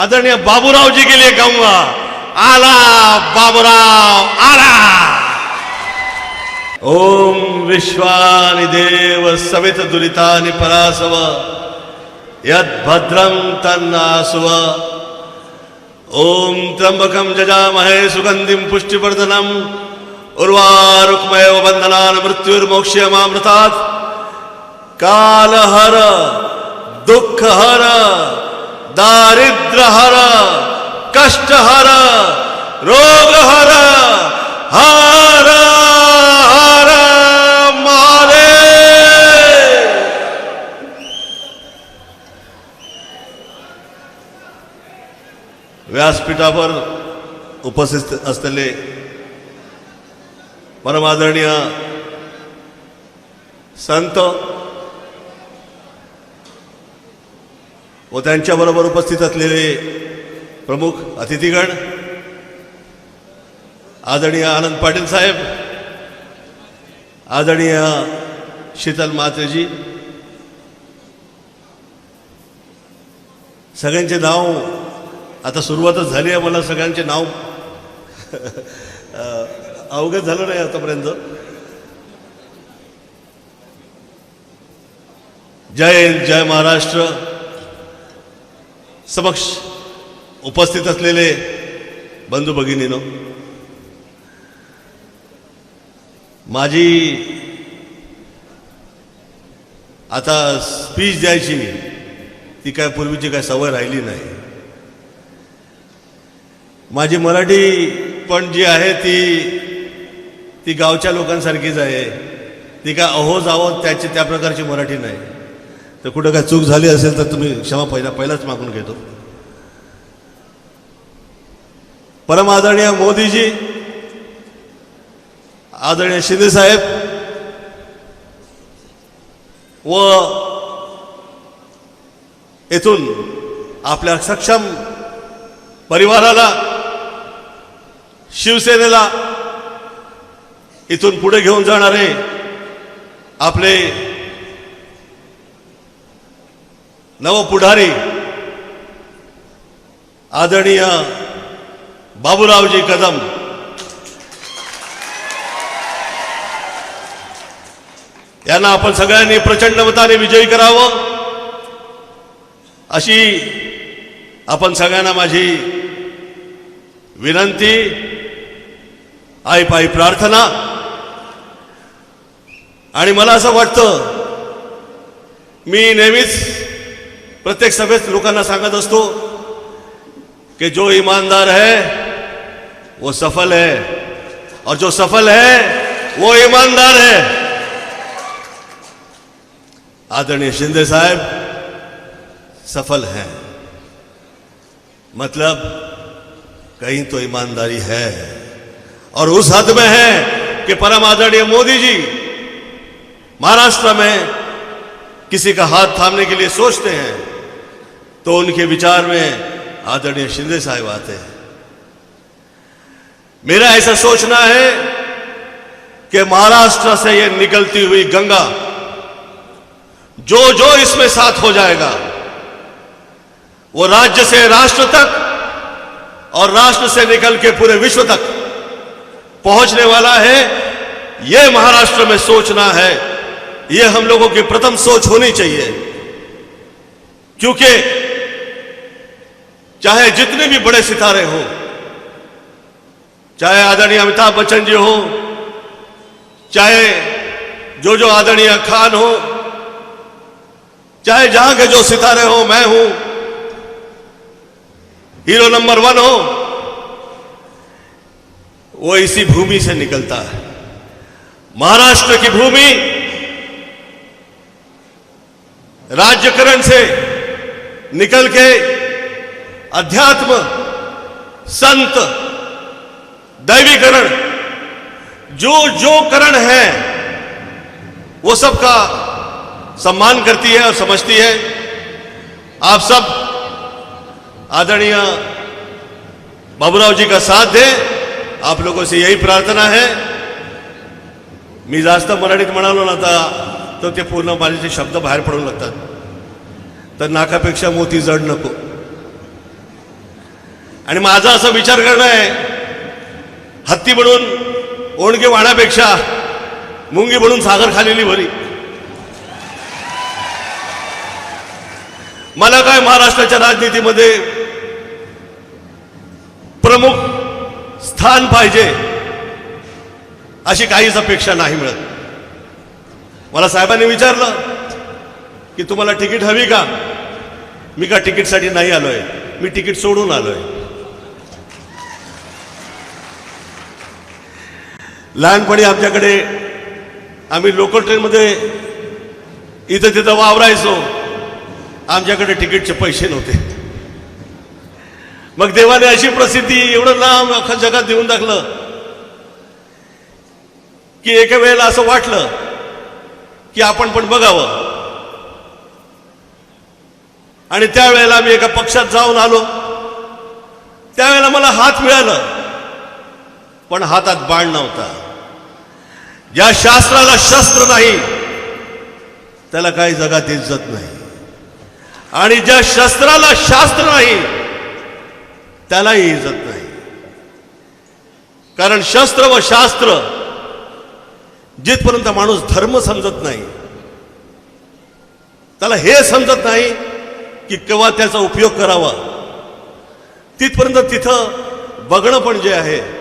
आदरणीय बाबूरावजी के लिए गाऊंगा आला बाबूराव आला. ओम विश्वानि देव सवित दुरितानि परासव यद भद्रम तन्नासुव. ओम त्र्यंबकम जजामहे सुगंधिम पुष्टिवर्धनम उर्वारुकमय बंधनान मृत्युर्मोक्ष्यमामृतात्. कालहर दुःखहर दारिद्रहर कष्टहर रोगहर हर हर मारे व्यासपीठावर उपस्थित असलेले परमादरणीय संत व त्यांच्याबरोबर उपस्थित असलेले प्रमुख अतिथीगण आदरणीय आनंद पाटील साहेब आदरणीय शीतल मात्रेजी सगळ्यांचे नाव आता सुरुवातच झाली आहे मला सगळ्यांचे नाव अवगत झालं नाही आतापर्यंत. जय हिंद जय महाराष्ट्र. समक्ष उपस्थित असलेले बंधू भगिनीनो माझी आता स्पीच द्यायची ती काय पूर्वीची काय सवय राहिली नाही. माझी मराठी पण जी आहे ती ती गावच्या लोकांसारखीच आहे. ती काय अहो जावं त्याची त्या प्रकारची मराठी नाही. तर कुठं काय चूक झाली असेल तर तुम्ही क्षमा पहिला पहिलाच मागून घेतो. परम आदरणीय मोदीजी आदरणीय शिंदे साहेब व येथून आपल्या सक्षम परिवाराला शिवसेनेला इथून पुढे घेऊन जाणारे आपले नवपुढारी आदरणीय बाबूरावजी कदम. यांना आपण सगळ्यांनी प्रचंड मताने विजयी करावं. अशी आपण सगळ्यांना माझी विनंती आई प्रार्थना. आणि मला असं वाटतं मी नेहमीच प्रत्येक सभेत लोकांना सांगत असतो कि जो ईमानदार है, वो सफल है। और जो सफल है, वो ईमानदार है। आदरणीय शिंदे साहब, सफल हैं। मतलब कहीं तो ईमानदारी है। और उस हद में है कि परम आदरणीय मोदी जी महाराष्ट्र में किसी का हाथ थामने के लिए सोचते हैं। तो उनके विचार में आदरणीय शिंदे साहब आते हैं। मेरा ऐसा सोचना है कि महाराष्ट्र से ये निकलती हुई गंगा जो जो इसमें साथ हो जाएगा, वो राज्य से राष्ट्र तक और राष्ट्र से निकल के पूरे विश्व तक पहुँचने वाला है, ये महाराष्ट्र में सोचना है। ये हम लोगों की प्रथम सोच होनी चाहिए, क्योंकि चाहे जितने भी बड़े सितारे हो, चाहे आदरणीय अमिताभ बच्चन जी हो, चाहे जो जो आदरणीय खान हो, चाहे जहाँ के जो सितारे हो, मैं हूँ। हीरो नंबर वन हो, वो इसी भूमि से निकलता है। महाराष्ट्र की भूमि राज्यकरण से निकल के अध्यात्म, संत, दैवीकरण, जो जो करण है, वो सबका सम्मान करती है और समझती है। आप सब आदरणीय बाबूराव जी का साथ दें। आप लोगों से यही प्रार्थना है। मी जास्त मराठीत म्हणालो ना आता तर ते पूर्ण माझे शब्द बाहेर पडून लागतात। तर नाकापेक्षा मोती जड नको। आणि माझा असा विचार करणं आहे हत्ती म्हणून ओणगे वाण्यापेक्षा मुंगी म्हणून सागर खालेली भरी. मला काय महाराष्ट्राच्या राजनीतीमध्ये प्रमुख स्थान पाहिजे अशी काहीच अपेक्षा नाही मिळत. मला साहेबांनी विचारलं की तुम्हाला तिकीट हवी का? मी का तिकीटसाठी नाही आलोय? मी तिकीट सोडून आलोय. लहानपणी आमच्याकडे आम्ही लोकल ट्रेनमध्ये इथं तिथं वावरायचो. आमच्याकडे तिकीटचे पैसे नव्हते. मग देवाने अशी प्रसिद्धी एवढं लांब अख्खा जगात देऊन टाकलं की एका वेळेला असं वाटलं की आपण पण बघावं. आणि त्यावेळेला मी एका पक्षात जाऊन आलो. त्यावेळेला मला हात मिळालं. पण हातात बाण नव्हता. ज्या शास्त्राला शस्त्र नाही त्याला काही जगात इज्जत नाही. आणि ज्या शस्त्राला शास्त्र नाही त्यालाही इज्जत नाही. कारण शस्त्र व शास्त्र जिथपर्यंत माणूस धर्म समजत नाही त्याला हे समजत नाही की केव्हा त्याचा उपयोग करावा. तिथपर्यंत तिथं बघणं पण जे आहे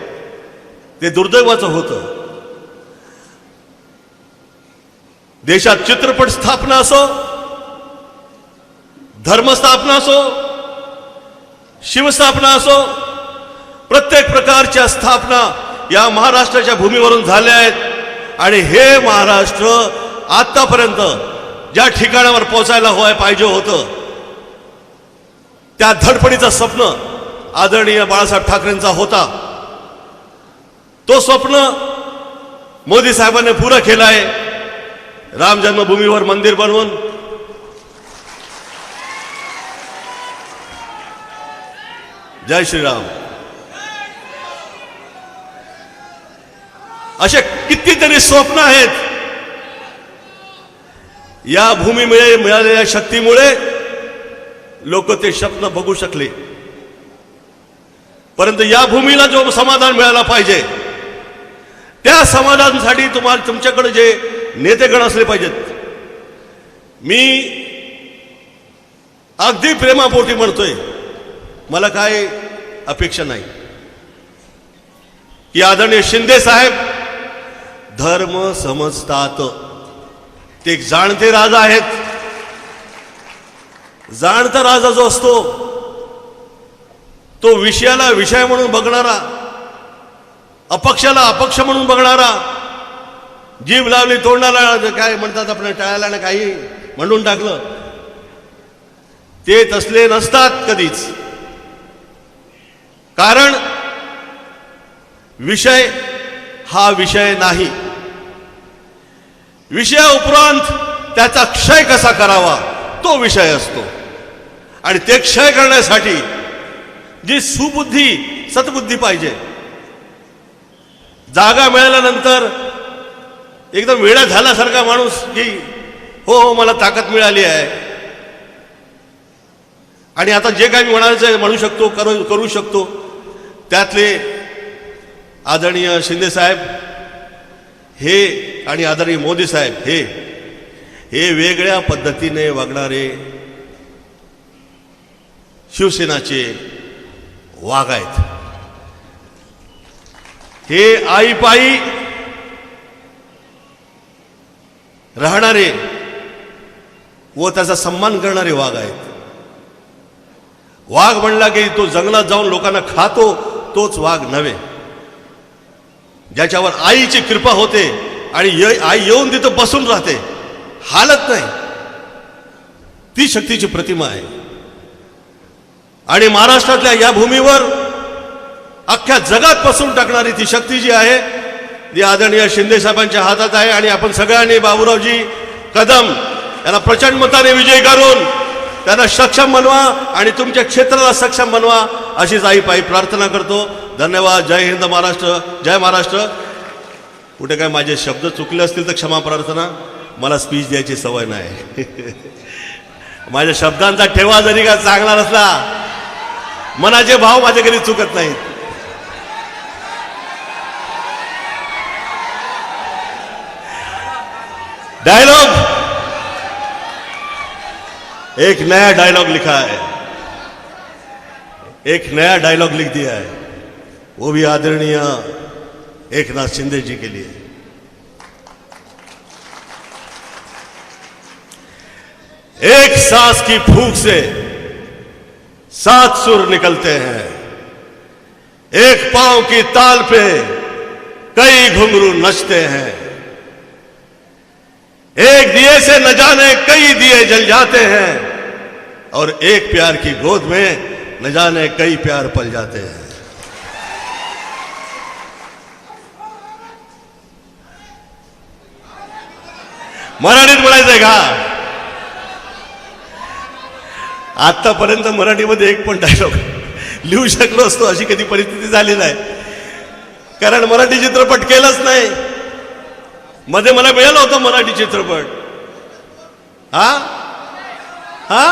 ते दुर्दैवाचं होतं. देशात चित्रपट स्थापना असो धर्मस्थापना असो शिवस्थापना असो प्रत्येक प्रकारच्या स्थापना या महाराष्ट्राच्या भूमीवरून झाल्या आहेत. आणि हे महाराष्ट्र आतापर्यंत ज्या ठिकाणावर पोचायला होय पाहिजे होतं त्या धडपडीचं स्वप्न आदरणीय बाळासाहेब ठाकरेंचा होता. तो स्वप्न मोदी साहेबांनी पुरं केलं आहे राम जन्मभूमीवर मंदिर बनवून. जय श्रीराम. असे कितीतरी स्वप्न आहेत. या भूमीमुळे मिळालेल्या शक्तीमुळे लोक ते स्वप्न बघू शकले. परंतु या भूमीला जो समाधान मिळाला पाहिजे त्या समाधानासाठी तुम्हाला तुमच्याकडे जे नेतेगण असले पाहिजेत. मी अगदी प्रेमापोटी म्हणतोय. मला काय अपेक्षा नाही. की आदरणीय शिंदे साहेब धर्म समजतात. ते एक जाणते राजा आहेत. जाणता राजा जो असतो तो विषयाला विषय म्हणून बघणारा अपक्षाला अपक्ष म्हणून बघणारा जीभ लावली तोंडाला काय म्हणतात आपण टाळायला ना काही म्हणून टाकलं. ते तसले नसतात कधीच. कारण विषय हा विषय नाही. विषया उपरांत त्याचा क्षय कसा करावा तो विषय असतो. आणि ते क्षय करण्यासाठी जी सुबुद्धी सतबुद्धी पाहिजे जागा मिळाल्यानंतर एकदम वेळा झाल्यासारखा माणूस की हो हो मला ताकद मिळाली आहे. आणि आता जे काही म्हणायचं म्हणू शकतो करू करू शकतो. त्यातले आदरणीय शिंदे साहेब हे आणि आदरणीय मोदी साहेब हे हे वेगळ्या पद्धतीने वागणारे शिवसेनाचे वाघ आहेत. हे आईपाई राहणारे व त्याचा सन्मान करणारे वाघ आहेत. वाघ म्हणला की तो जंगलात जाऊन लोकांना खातो तोच वाघ नव्हे. ज्याच्यावर आईची कृपा होते आणि ये- आई येऊन तिथं बसून राहते हालत नाही. ती शक्तीची प्रतिमा आहे. आणि महाराष्ट्रातल्या या भूमीवर अख्ख्या जगात पसरून टाकणारी ती शक्ती जी आहे ती आदरणीय शिंदे साहेबांच्या हातात आहे आणि आपण सगळ्यांनी बाबूरावजी कदम यांना प्रचंड मताने विजयी करून त्यांना सक्षम बनवा आणि तुमच्या क्षेत्राला सक्षम बनवा अशीच आई पायी प्रार्थना करतो. धन्यवाद. जय हिंद महाराष्ट्र. जय महाराष्ट्र. कुठे काय माझे शब्द चुकले असतील तर क्षमा प्रार्थना. मला स्पीच द्यायची सवय नाही. माझ्या शब्दांचा ठेवा जरी का चांगला नसला मनाचे भाव माझ्या घरी चुकत नाहीत. डायलॉग। एक नया डायलॉग लिखा है। एक नया डायलॉग लिख दिया है। वो भी आदरणीय एक नाथ शिंदे जी के लिए। एक सांस की फूक से सात सुर निकलते हैं। एक पाँव की ताल पे कई घुंघरू नचते हैं। एक दिए से न जाने कई दिए जल जाते हैं और एक प्यार की गोद में न जाने कई प्यार पल जाते हैं। मराठीत बोलायचंय का? आतापर्यंत मराठीमध्ये एक पण डायलॉग लिहू शकलो असतो अशी कधी परिस्थिती झाली नाही. कारण मराठी चित्रपट केलंच नाही. मध्ये मला मिळालं होतं मराठी चित्रपट. हा? हा?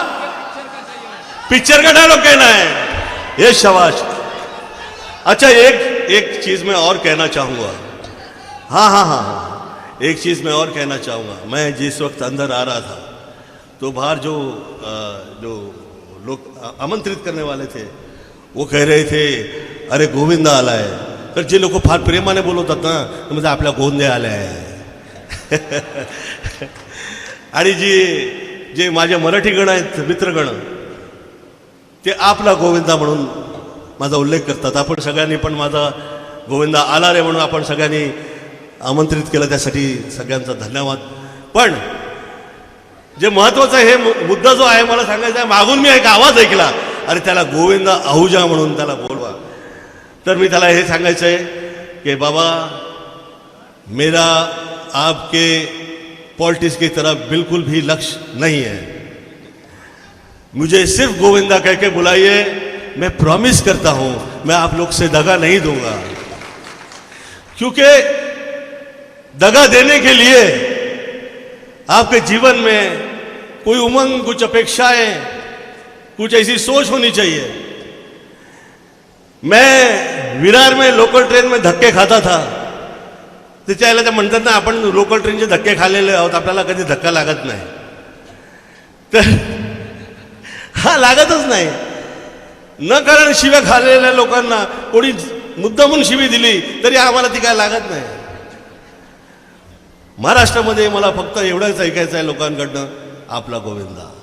पिक्चर का डायलॉग कहना है ये शबाश. अच्छा एक एक चीज़ मैं और कहना चाहूँगा. हाँ हाँ हाँ हाँ. एक चीज़ मैं और कहना चाहूँगा. मैं जिस वक्त अंदर आ रहा था तो बाहर जो अ, जो लोग आमंत्रित करने वाले थे वो कह रहे थे अरे गोविंदा आला है. जे लोक फार प्रेमाने बोलवतात ना तर म्हणजे आपल्या गोंदे आले आहे आणि जी जे माझे मराठी गण आहेत मित्रगण ते आपला गोविंदा म्हणून माझा उल्लेख करतात. आपण सगळ्यांनी पण माझा गोविंदा आला रे म्हणून आपण सगळ्यांनी आमंत्रित केलं. त्यासाठी सगळ्यांचा धन्यवाद. पण जे महत्वाचं हे मु- मुद्दा जो आहे मला सांगायचा आहे मागून मी एक आवाज ऐकला. अरे त्याला गोविंदा आहुजा म्हणून त्याला बोलवा. तर मी त्याला हे सांगायचं आहे की बाबा मेरा आपके पॉलिटिक्स की तरफ़ बिल्कुल भी लक्ष्य नहीं है। मुझे सिर्फ़ गोविंदा कह के बुलाइए, मैं प्रॉमिस करता हूँ, मैं आप लोग से दगा नहीं दूँगा। क्योंकि दगा देने के लिए आपके जीवन में कोई उमंग, कुछ अपेक्षाएँ, कुछ ऐसी सोच होनी चाहिए। मैं विरार में लोकल ट्रेन में धक्के खाता था। त्याच्या याला ते म्हणतात ना आपण लोकल ट्रेनचे धक्के खाल्लेले आहोत आपल्याला कधी धक्का लागत नाही. तर हा लागतच नाही. न कारण शिव्या खाल्लेल्या लोकांना कोणी मुद्दामून शिवी दिली तरी आम्हाला ती काय लागत नाही. महाराष्ट्रामध्ये मला फक्त एवढंच ऐकायचं आहे लोकांकडनं आपला गोविंदा.